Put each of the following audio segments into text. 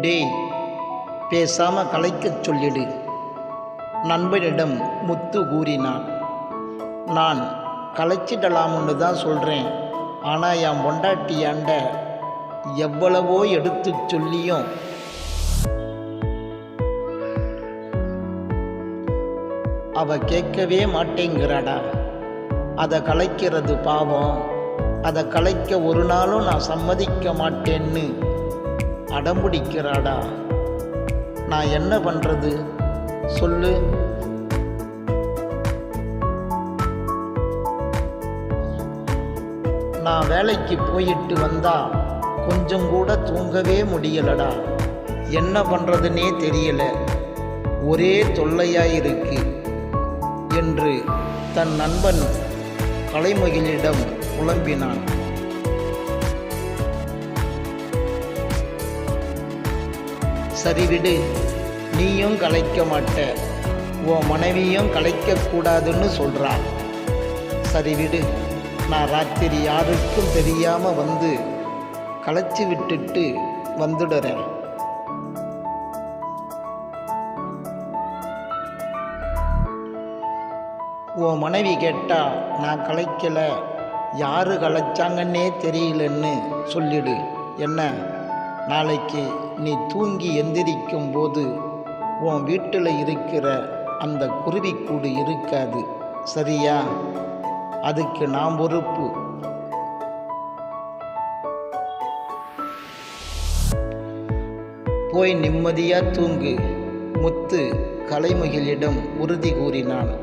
டேய் பேசாம கலைக்கச் சொல்லிடு. நண்பனிடம் முத்து கூறினான். நான் கலைச்சிடலாம்னு தான் சொல்கிறேன் ஆனால் என் பொண்டாட்டியாண்ட எவ்வளவோ எடுத்து சொல்லியும். அவ கேட்கவே மாட்டேங்கிறாடா. அதை கலைக்கிறது பாவம். அதை கலைக்க ஒரு நாளும் நான் சம்மதிக்க மாட்டேன்னு அடம்பிடிக்கிறாடா. நான் என்ன பண்ணுறது சொல்லு. நான் வேலைக்கு போயிட்டு வந்தா கொஞ்சம் கூட தூங்கவே முடியலடா. என்ன பண்ணுறதுனே தெரியல. ஒரே தொல்லையாக இருக்கு என்று தன் நண்பன் கலைமகிழிடம் புலம்பினான் சரி விடு நீயும் கலைக்க மாட்ட. உன் மனைவியும் கலைக்கக்கூடாதுன்னு சொல்றா சரி விடு நான் ராத்திரி யாருக்கும் தெரியாம வந்து களைச்சி விட்டுட்டு வந்துடுறேன். உன் மனைவி கேட்டா நான் கலைக்கலை யாரு கலைச்சாங்கன்னே தெரியலன்னு சொல்லிடு. என்ன? நாளைக்கு நீ தூங்கி எந்திரிக்கும் போது உன் வீட்டில் இருக்கிற அந்த குருவிக்கூடு இருக்காது. சரியா? அதுக்கு நான் பொறுப்பு. போய் நிம்மதியா தூங்கு. முத்து கலைமகிழிடம் உறுதி கூறினான்.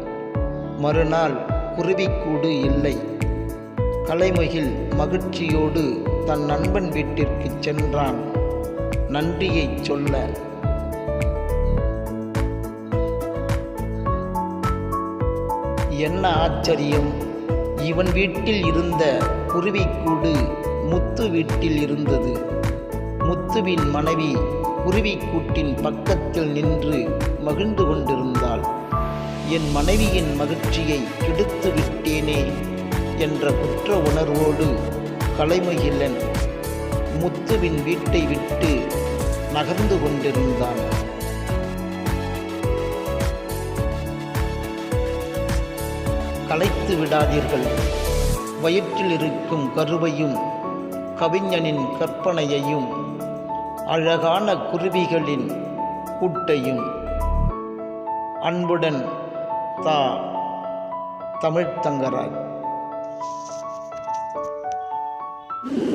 மறுநாள் குருவிக்கூடு இல்லை. கலைமகிழ் மகிழ்ச்சியோடு தன் நண்பன் வீட்டிற்கு சென்றான். நன்றியைச் சொல்ல. என்ன ஆச்சரியம்? இவன் வீட்டில் இருந்த குருவிக்கூடு முத்து வீட்டில் இருந்தது. முத்துவின் மனைவி குருவிக்கூட்டின் பக்கத்தில் நின்று மகிழ்ந்து கொண்டிருந்தாள். என் மனைவியின் மகிழ்ச்சியை கெடுத்து விட்டேனே என்ற குற்ற உணர்வோடு கலைமகிழன் முத்துவின் வீட்டை விட்டு நகர்ந்து கொண்டிருந்தான். கலைத்து விடாதீர்கள். வயிற்றில் இருக்கும் கருவையும் கவிஞனின் கற்பனையையும் அழகான குருவிகளின் கூட்டையும் அன்புடன் தா தமிழ்த்தங்கராய் Yeah.